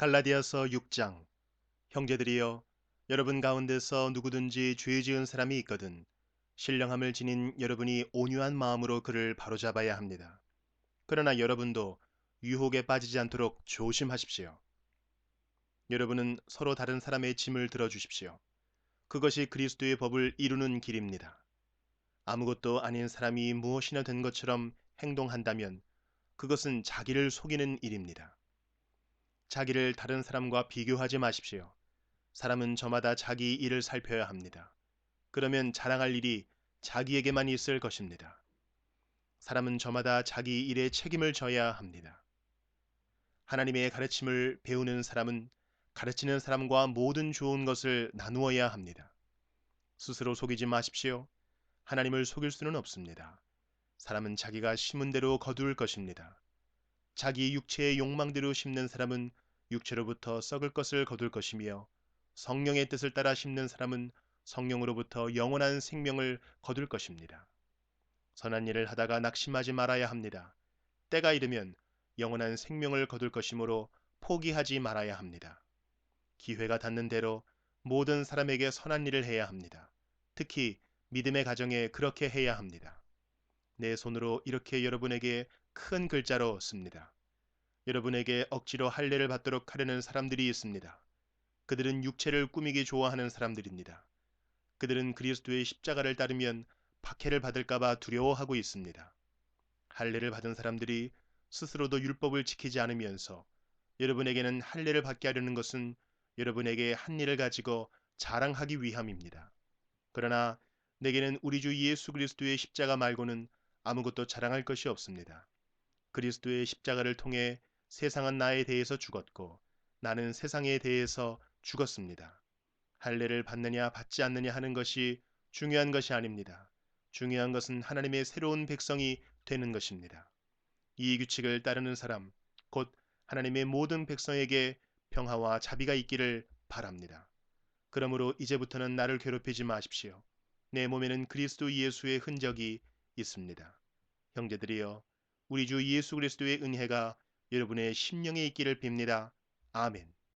갈라디아서 6장 형제들이여 여러분 가운데서 누구든지 죄 지은 사람이 있거든 신령함을 지닌 여러분이 온유한 마음으로 그를 바로잡아야 합니다. 그러나 여러분도 유혹에 빠지지 않도록 조심하십시오. 여러분은 서로 다른 사람의 짐을 들어주십시오. 그것이 그리스도의 법을 이루는 길입니다. 아무것도 아닌 사람이 무엇이나 된 것처럼 행동한다면 그것은 자기를 속이는 일입니다. 자기를 다른 사람과 비교하지 마십시오. 사람은 저마다 자기 일을 살펴야 합니다. 그러면 자랑할 일이 자기에게만 있을 것입니다. 사람은 저마다 자기 일에 책임을 져야 합니다. 하나님의 가르침을 배우는 사람은 가르치는 사람과 모든 좋은 것을 나누어야 합니다. 스스로 속이지 마십시오. 하나님을 속일 수는 없습니다. 사람은 자기가 심은 대로 거둘 것입니다. 자기 육체의 욕망대로 심는 사람은 육체로부터 썩을 것을 거둘 것이며 성령의 뜻을 따라 심는 사람은 성령으로부터 영원한 생명을 거둘 것입니다. 선한 일을 하다가 낙심하지 말아야 합니다. 때가 이르면 영원한 생명을 거둘 것이므로 포기하지 말아야 합니다. 기회가 닿는 대로 모든 사람에게 선한 일을 해야 합니다. 특히 믿음의 가정에 그렇게 해야 합니다. 내 손으로 이렇게 여러분에게 큰 글자로 씁니다. 여러분에게 억지로 할례를 받도록 하려는 사람들이 있습니다. 그들은 육체를 꾸미기 좋아하는 사람들입니다. 그들은 그리스도의 십자가를 따르면 박해를 받을까봐 두려워하고 있습니다. 할례를 받은 사람들이 스스로도 율법을 지키지 않으면서 여러분에게는 할례를 받게 하려는 것은 여러분에게 한 일을 가지고 자랑하기 위함입니다. 그러나 내게는 우리 주 예수 그리스도의 십자가 말고는 아무것도 자랑할 것이 없습니다. 그리스도의 십자가를 통해 세상은 나에 대해서 죽었고 나는 세상에 대해서 죽었습니다. 할례를 받느냐 받지 않느냐 하는 것이 중요한 것이 아닙니다. 중요한 것은 하나님의 새로운 백성이 되는 것입니다. 이 규칙을 따르는 사람, 곧 하나님의 모든 백성에게 평화와 자비가 있기를 바랍니다. 그러므로 이제부터는 나를 괴롭히지 마십시오. 내 몸에는 그리스도 예수의 흔적이 있습니다. 형제들이여, 우리 주 예수 그리스도의 은혜가 여러분의 심령에 있기를 빕니다. 아멘.